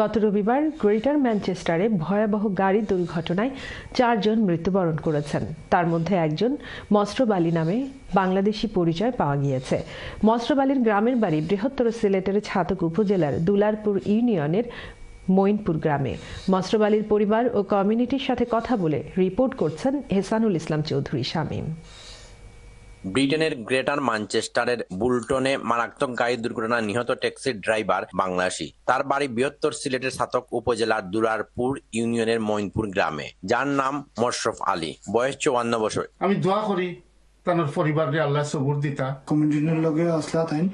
গত রবিবার গ্রেটার ম্যানচেস্টারে ভয়াবহ গাড়ি দুর্ঘটনায় চারজন মৃত্যুবরণ করেছেন। তার মধ্যে একজন মস্ত্রবালি নামে বাংলাদেশি পরিচয় পাওয়া গিয়েছে। মস্ত্রবালির গ্রামের বাড়ি বৃহত্তর সিলেটের ছাতক উপজেলার দুলারপুর ইউনিয়নের মঈনপুর গ্রামে। মসরব আলীর পরিবার ও কমিউনিটির সাথে কথা বলে রিপোর্ট করছেন হেসানুল ইসলাম চৌধুরী শামীম। ব্রিটেনের গ্রেটার ম্যানচেস্টারের বুলটনে মারাত্মক গাড়ি দুর্ঘটনায় নিহত ট্যাক্সির ড্রাইভার বাংলাদেশি। তার বাড়ি বৃহত্তর সিলেটের সাতক উপজেলার দুলারপুর ইউনিয়নের মঈনপুর গ্রামে। যার নাম মশরফ আলী। বয়স চুয়ান্ন বছর। আমি দোয়া করি তার পরিবারে আল্লাহ সবুর দিতা। কমিউনিটির লগে আসলা তাই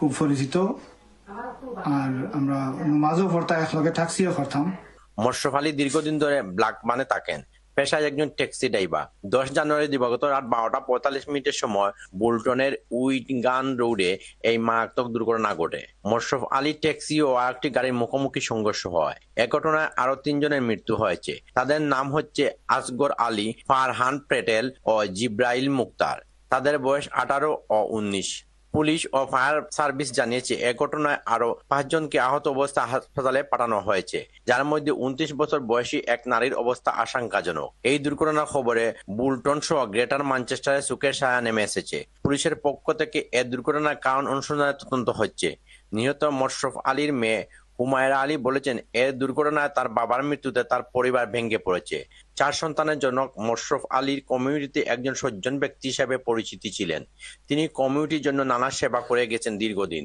খুব পরিচিত। আর আমরা নমাজও পড়তাম একলগে ট্যাক্সিও করতাম। মশরফ আলী দীর্ঘদিন ধরে ব্ল্যাক মানে থাকেন। পেশায় একজন ট্যাক্সি ড্রাইভার। দশ জানুয়ারি দিবাগত রাত বারোটা পঁয়তাল্লিশ মিনিটের সময় বুলটনের উইটগান রোডে এই মারাত্মক দুর্ঘটনা ঘটে। মোশরফ আলী ট্যাক্সি ও আরেকটি গাড়ির মুখোমুখি সংঘর্ষ হয়। এ ঘটনায় আরও তিনজনের মৃত্যু হয়েছে। তাদের নাম হচ্ছে আসগর আলী, ফারহান পেটেল ও জিব্রাইল মুক্তার। তাদের বয়স আঠারো ও উনিশ। পুলিশ ও ফায়ার সার্ভিস জানিয়েছে, এ ঘটনায় আরও পাঁচজনকে আহত অবস্থা হাসপাতালে পাঠানো হয়েছে, যার মধ্যে উনত্রিশ বছর বয়সী এক নারীর অবস্থা আশঙ্কাজনক। এই দুর্ঘটনার খবরে বুলটন সহ গ্রেটার ম্যানচেস্টারে সুখের সায়া নেমে এসেছে। পুলিশের পক্ষ থেকে এ দুর্ঘটনার কারণ অনুসন্ধানে তদন্ত হচ্ছে। নিহত মশরফ আলীর মেয়ে হুমায়রা আলী বলেছেন এ দুর্ঘটনায় তার বাবার মৃত্যুতে তার পরিবার ভেঙে পড়েছে। চার সন্তানের জনক মোশরফ আলীর কমিউনিটিতে একজন সজ্জন ব্যক্তি হিসেবে পরিচিতি ছিলেন। তিনি কমিউনিটির জন্য নানা সেবা করে গেছেন দীর্ঘদিন।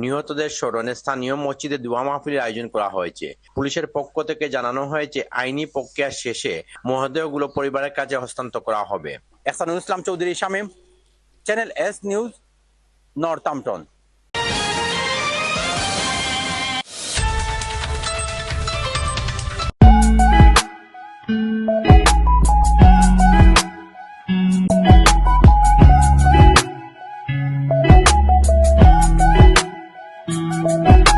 নিহতদের স্মরণে স্থানীয় মসজিদে দোয়া মাহফিলের আয়োজন করা হয়েছে। পুলিশের পক্ষ থেকে জানানো হয়েছে, আইনি প্রক্রিয়া শেষে মহোদয়গুলো পরিবারের কাছে হস্তান্তর করা হবে। Ehsanul Islam Chowdhury Shamim, channel S news Northampton Thank you.